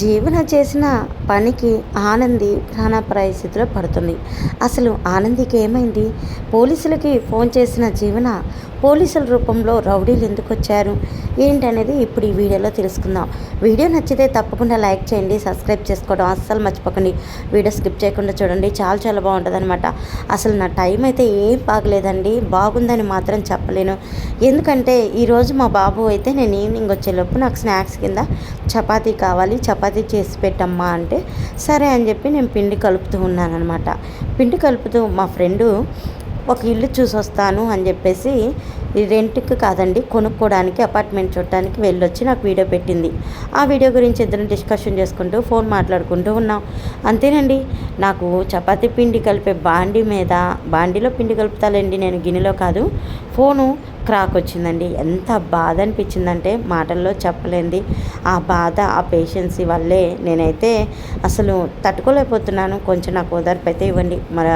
జీవన చేసిన పనికి ఆనంది ప్రాణాపాయ పడుతుంది. అసలు ఆనందికి ఏమైంది? పోలీసులకి ఫోన్ చేసిన జీవన పోలీసుల రూపంలో రౌడీలు ఎందుకు వచ్చారు? ఏంటనేది ఇప్పుడు ఈ వీడియోలో తెలుసుకుందాం. వీడియో నచ్చితే తప్పకుండా లైక్ చేయండి సబ్స్క్రైబ్ చేసుకోవడం అస్సలు మర్చిపోకండి. వీడియో స్కిప్ చేయకుండా చూడండి చాలా చాలా బాగుంటుంది అనమాట అసలు నా టైం అయితే ఏం బాగలేదండి బాగుందని మాత్రం చెప్పలేను. ఎందుకంటే ఈరోజు మా బాబు అయితే నేను ఈవినింగ్ వచ్చేలోపు నాకు స్నాక్స్ కింద చపాతీ కావాలి చపాతీ చేసి పెట్టమ్మా అంటే సరే అని చెప్పి నేను పిండి కలుపుతూ ఉన్నాను అనమాట పిండి కలుపుతూ మా ఫ్రెండు ఒక ఇల్లు చూసి వస్తాను అని చెప్పేసి రెంట్కి కాదండి కొనుక్కోవడానికి అపార్ట్మెంట్ చూడటానికి వెళ్ళొచ్చి నాకు వీడియో పెట్టింది. ఆ వీడియో గురించి ఇద్దరం డిస్కషన్ చేసుకుంటూ ఫోన్ మాట్లాడుకుంటూ ఉన్నాం. అంతేనండి నాకు చపాతీ పిండి కలిపే బాండి మీద బాండీలో పిండి కలుపుతాలండి నేను గిన్నెలో కాదు ఫోను క్రాక్ వచ్చిందండి. ఎంత బాధ అనిపించిందంటే మాటల్లో చెప్పలేంది. ఆ బాధ ఆ పేషెన్సీ వల్లే నేనైతే అసలు తట్టుకోలేకపోతున్నాను. కొంచెం నాకు ఓదార్పు అయితే ఇవ్వండి. మరి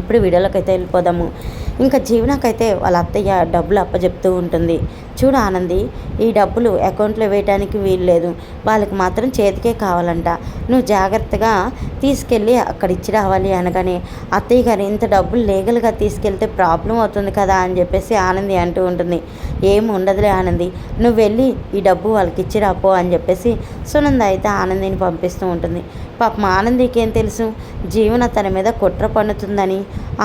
ఇప్పుడు వీడియోలోకి అయితే వెళ్ళిపోదాము. ఇంకా జీవనాకైతే వాళ్ళ అత్తయ్య డబ్బులు అప్పచెప్తూ ఉంటుంది. చూడు ఆనంది ఈ డబ్బులు అకౌంట్లో వేయడానికి వీలు లేదు వాళ్ళకి మాత్రం చేతికే కావాలంట. నువ్వు జాగ్రత్తగా తీసుకెళ్ళి అక్కడ ఇచ్చి రావాలి అనగానే అత్తయ్య గారు ఇంత డబ్బులు లీగల్గా తీసుకెళ్తే ప్రాబ్లం అవుతుంది కదా అని చెప్పేసి ఆనంది అంటూ ఉంటుంది. ఏం ఉండదులే ఆనంది నువ్వు వెళ్ళి ఈ డబ్బు వాళ్ళకి ఇచ్చి రాపో అని చెప్పేసి సునంద అయితే ఆనందిని పంపిస్తూ ఉంటుంది. పాపం ఆనందికి ఏం తెలుసు? జీవన తన మీద కుట్ర పన్నుతుందని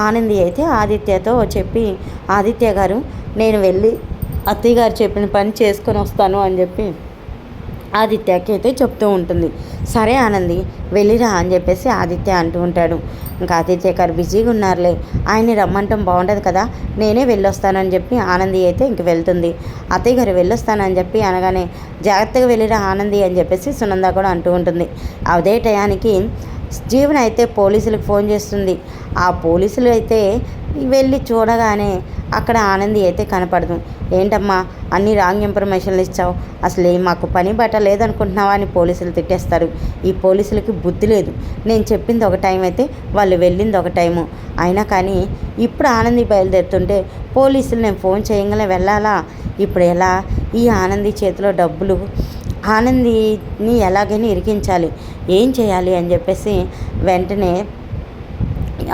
ఆనంది అయితే ఆదిత్యతో చెప్పి ఆదిత్య గారు నేను వెళ్ళి అత్తయ్య గారు చెప్పిన పని చేసుకొని వస్తాను అని చెప్పి ఆదిత్యకి అయితే చెప్తూ ఉంటుంది. సరే ఆనంది వెళ్ళిరా అని చెప్పేసి ఆదిత్య అంటూ ఉంటాడు. ఇంకా ఆదిత్య గారు బిజీగా ఉన్నారులే ఆయన్ని రమ్మంటాం బాగుండదు కదా నేనే వెళ్ళొస్తానని చెప్పి ఆనంది అయితే ఇంక వెళ్తుంది. అత్తయ్య గారు వెళ్ళొస్తానని చెప్పి అనగానే జాగ్రత్తగా వెళ్ళిరా ఆనంది అని చెప్పేసి సునంద కూడా అంటూ ఉంటుంది. అదే టయానికి జీవన అయితే పోలీసులకు ఫోన్ చేస్తుంది. ఆ పోలీసులు అయితే వెళ్ళి చూడగానే అక్కడ ఆనంది అయితే కనపడదు. ఏంటమ్మా అన్ని రాంగ్ ఇన్ఫర్మేషన్లు ఇచ్చావు. అసలు మాకు పని బట్ట లేదనుకుంటున్నావా? అని పోలీసులు తిట్టేస్తారు. ఈ పోలీసులకి బుద్ధి లేదు. నేను చెప్పింది ఒక టైం అయితే వాళ్ళు వెళ్ళింది ఒక టైము. అయినా కానీ ఇప్పుడు ఆనంది బయలుదేరుతుంటే పోలీసులు నేను ఫోన్ చేయగానే వెళ్ళాలా? ఇప్పుడు ఎలా? ఈ ఆనంది చేతిలో డబ్బులు. ఆనందిని ఎలాగైనా ఇరికించాలి. ఏం చేయాలి? అని చెప్పేసి వెంటనే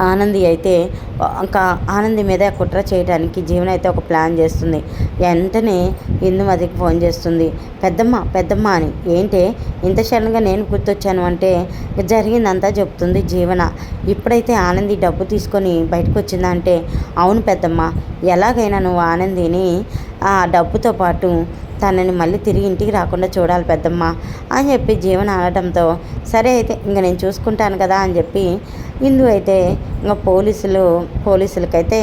ఆనంది అయితే ఇంకా ఆనంది మీద కుట్ర చేయడానికి జీవన అయితే ఒక ప్లాన్ చేస్తుంది. వెంటనే ఇందుమతికి ఫోన్ చేస్తుంది. పెద్దమ్మ పెద్దమ్మ అని. ఏంటి ఇంత సడన్గా నేను గుర్తొచ్చాను అంటే జరిగిందంతా చెప్తుంది జీవన. ఇప్పుడైతే ఆనంది డబ్బు తీసుకొని బయటకు వచ్చిందంటే అవును పెద్దమ్మ. ఎలాగైనా నువ్వు ఆనందిని ఆ డబ్బుతో పాటు తనని మళ్ళీ తిరిగి ఇంటికి రాకుండా చూడాలి పెద్దమ్మ అని చెప్పి జీవన అనడంతో సరే అయితే ఇంక నేను చూసుకుంటాను కదా అని చెప్పి ఇందు అయితే ఇంకా పోలీసులు పోలీసులకైతే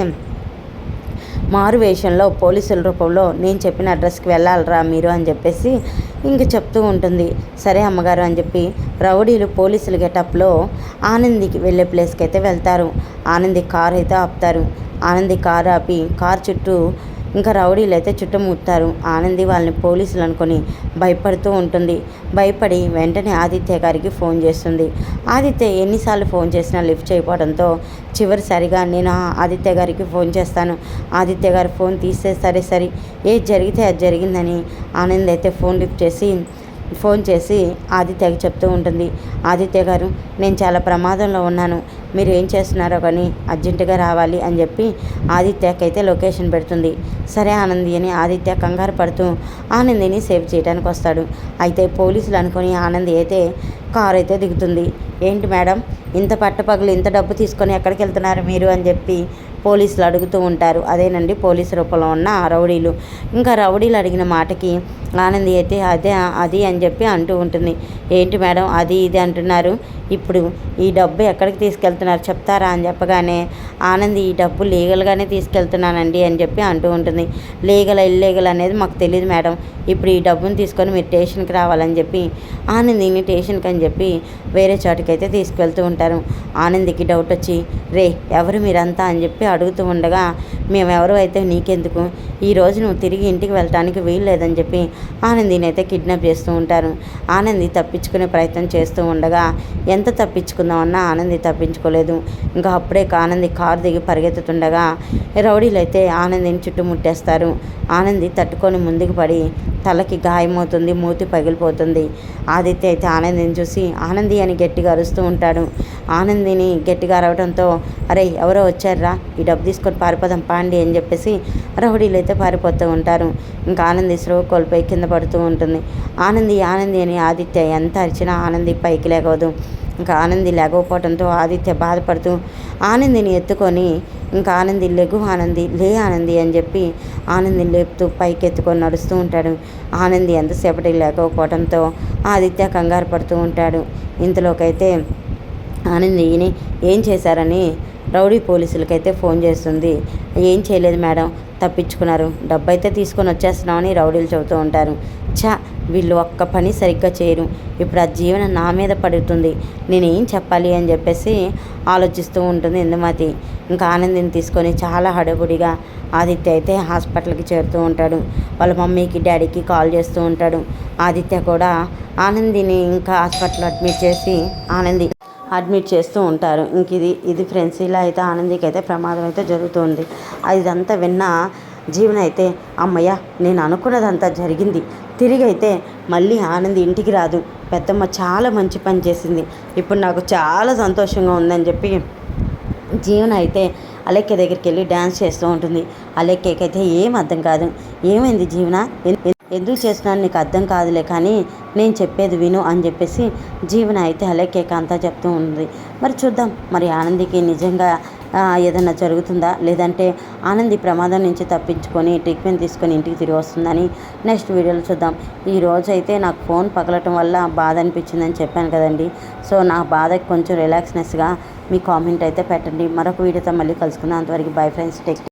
మారు వేషంలో పోలీసుల రూపంలో నేను చెప్పిన అడ్రస్కి వెళ్ళాలరా మీరు అని చెప్పేసి ఇంక చెప్తూ ఉంటుంది. సరే అమ్మగారు అని చెప్పి రౌడీలు పోలీసుల గెటప్లో ఆనందికి వెళ్ళే ప్లేస్కి అయితే వెళ్తారు. ఆనంది కారు అయితే ఆపుతారు. ఆనంది కార్ ఆపి కార్ చుట్టూ ఇంకా రౌడీలు అయితే చుట్టుముట్టారు. ఆనంది వాళ్ళని పోలీసులు అనుకొని భయపడుతూ ఉంటుంది. భయపడి వెంటనే ఆదిత్య గారికి ఫోన్ చేస్తుంది. ఆదిత్య ఎన్నిసార్లు ఫోన్ చేసినా లిఫ్ట్ చేయకపోవడంతో చివరిసారిగా నేను ఆదిత్య గారికి ఫోన్ చేస్తాను. ఆదిత్య గారు ఫోన్ తీస్తే సరే సరే. ఏది జరిగితే అది జరిగిందని ఆనంద్ అయితే ఫోన్ లిఫ్ట్ చేసి ఫోన్ చేసి ఆదిత్యకి చెప్తూ ఉంటుంది. ఆదిత్య గారు నేను చాలా ప్రమాదంలో ఉన్నాను. మీరు ఏం చేస్తున్నారో కానీ అర్జెంటుగా రావాలి అని చెప్పి ఆదిత్యకైతే లొకేషన్ పెడుతుంది. సరే ఆనంది అని ఆదిత్య కంగారు పడుతూ ఆనందిని సేవ్ చేయడానికి వస్తాడు. అయితే పోలీసులు అనుకుని ఆనంది అయితే కారు అయితే దిగుతుంది. ఏంటి మేడం ఇంత పట్టపగలు ఇంత డబ్బు తీసుకొని ఎక్కడికి వెళ్తున్నారు మీరు అని చెప్పి పోలీసులు అడుగుతూ ఉంటారు. అదేనండి పోలీసు రూపంలో ఉన్న రౌడీలు. ఇంకా రౌడీలు అడిగిన మాటకి ఆనంది అయితే అదే అది అని చెప్పి అంటూ ఉంటుంది. ఏంటి మేడం అది ఇది అంటున్నారు. ఇప్పుడు ఈ డబ్బు ఎక్కడికి తీసుకెళ్తున్నారు? చెప్తారా అని చెప్పగానే ఆనంది ఈ డబ్బు లీగల్గానే తీసుకెళ్తున్నానండి అని చెప్పి అంటూ ఉంటుంది. లీగల్ ఇల్లీగల్ అనేది మాకు తెలియదు మేడం. ఇప్పుడు ఈ డబ్బును తీసుకొని మీరు స్టేషన్కి రావాలని చెప్పి ఆనందిని స్టేషన్కి అని చెప్పి వేరే చోటుకి అయితే తీసుకెళ్తూ ఉంటారు. ఆనందికి డౌట్ వచ్చి రే ఎవరు మీరంతా? అని చెప్పి అడుగుతూ ఉండగా మేమెవరు అయితే నీకెందుకు? ఈరోజు నువ్వు తిరిగి ఇంటికి వెళ్ళటానికి వీలు లేదని చెప్పి ఆనందిని అయితే కిడ్నాప్ చేస్తూ ఉంటారు. ఆనంది తప్పించుకునే ప్రయత్నం చేస్తూ ఉండగా ఎంత తప్పించుకుందామన్నా ఆనంది తప్పించుకోలేదు. ఇంకా అప్పుడే ఆనంది కారు దిగి పరిగెత్తుతుండగా రౌడీలు అయితే ఆనందిని చుట్టుముట్టేస్తారు. ఆనంది తట్టుకొని ముందుకు పడి తలకి గాయమవుతుంది మూతి పగిలిపోతుంది. ఆదిత్య అయితే ఆనందిని చూసి ఆనంది అని గట్టిగా అరుస్తూ ఉంటాడు. ఆనందిని గట్టిగా అరవడంతో అరే ఎవరో వచ్చారా ఈ డబ్బు తీసుకొని పారిపోదాం పాండి అని చెప్పేసి రౌడీలు అయితే పారిపోతూ ఉంటారు. ఇంకా ఆనంది స్లో కోల్పోయి కింద పడుతూ ఉంటుంది. ఆనంది ఆనంది అని ఆదిత్య ఎంత అరిచినా ఆనంది పైకి లేకవదు ఇంకా ఆనంది లేకపోవడంతో ఆదిత్య బాధపడుతూ ఆనందిని ఎత్తుకొని ఇంకా ఆనంది లెగు ఆనంది లే ఆనంది అని చెప్పి ఆనందిని లేపుతూ పైకి ఎత్తుకొని నడుస్తూ ఉంటాడు. ఆనంది ఎంతసేపటికి లేకపోవడంతో ఆదిత్య కంగారు పడుతూ ఉంటాడు. ఇంతలోకైతే ఆనందిని ఏం చేశారని రౌడీ పోలీసులకైతే ఫోన్ చేస్తుంది. ఏం చేయలేదు మేడం తప్పించుకున్నారు. డబ్బు అయితే తీసుకొని వచ్చేస్తున్నామని రౌడీలు చెబుతూ ఉంటారు. ఛా! వీళ్ళు ఒక్క పని సరిగ్గా చేయరు. ఇప్పుడు ఆ జీవనం నా మీద పడుతుంది. నేనేం చెప్పాలి అని చెప్పేసి ఆలోచిస్తూ ఉంటుంది ఇందుమతి. ఇంకా ఆనందిని తీసుకొని చాలా హడబుడిగా ఆదిత్య అయితే హాస్పిటల్కి చేరుతూ ఉంటాడు. వాళ్ళ మమ్మీకి డాడీకి కాల్ చేస్తూ ఉంటాడు. ఆదిత్య కూడా ఆనందిని ఇంకా హాస్పిటల్ అడ్మిట్ చేసి ఆనంది అడ్మిట్ చేస్తూ ఉంటారు. ఇంక ఇది ఇది ఫ్రెండ్స్ ఇలా అయితే ఆనందికి అయితే ప్రమాదం అయితే జరుగుతుంది ఇదంతా విన్న జీవన అయితే అమ్మయ్య నేను అనుకున్నదంతా జరిగింది. తిరిగి అయితే మళ్ళీ ఆనంది ఇంటికి రాదు. పెద్దమ్మ చాలా మంచి పని చేసింది. ఇప్పుడు నాకు చాలా సంతోషంగా ఉందని చెప్పి జీవన అయితే అలెక్కే దగ్గరికి వెళ్ళి డ్యాన్స్ చేస్తూ ఉంటుంది. అలెక్కకైతే ఏం అర్థం కాదు. ఏమైంది జీవన? ఎందుకు చేస్తున్నాను నీకు అర్థం కాదులే కానీ నేను చెప్పేది విను అని చెప్పేసి జీవన అయితే అలెక్కేక అంతా చెప్తూ ఉంది. మరి చూద్దాం. మరి ఆనందికి నిజంగా ఏదైనా జరుగుతుందా? లేదంటే ఆనంది ప్రమాదం నుంచి తప్పించుకొని ట్రీట్మెంట్ తీసుకొని ఇంటికి తిరిగి వస్తుందని నెక్స్ట్ వీడియోలో చూద్దాం. ఈ రోజు అయితే నాకు ఫోన్ పగలటం వల్ల బాధ అనిపించిందని చెప్పాను కదండి. సో నా బాధకి కొంచెం రిలాక్స్నెస్గా మీ కామెంట్ అయితే పెట్టండి. మరొక వీడియోతో మళ్ళీ కలుసుకుందాం. అంతవరకు బై ఫ్రెండ్స్ టెక్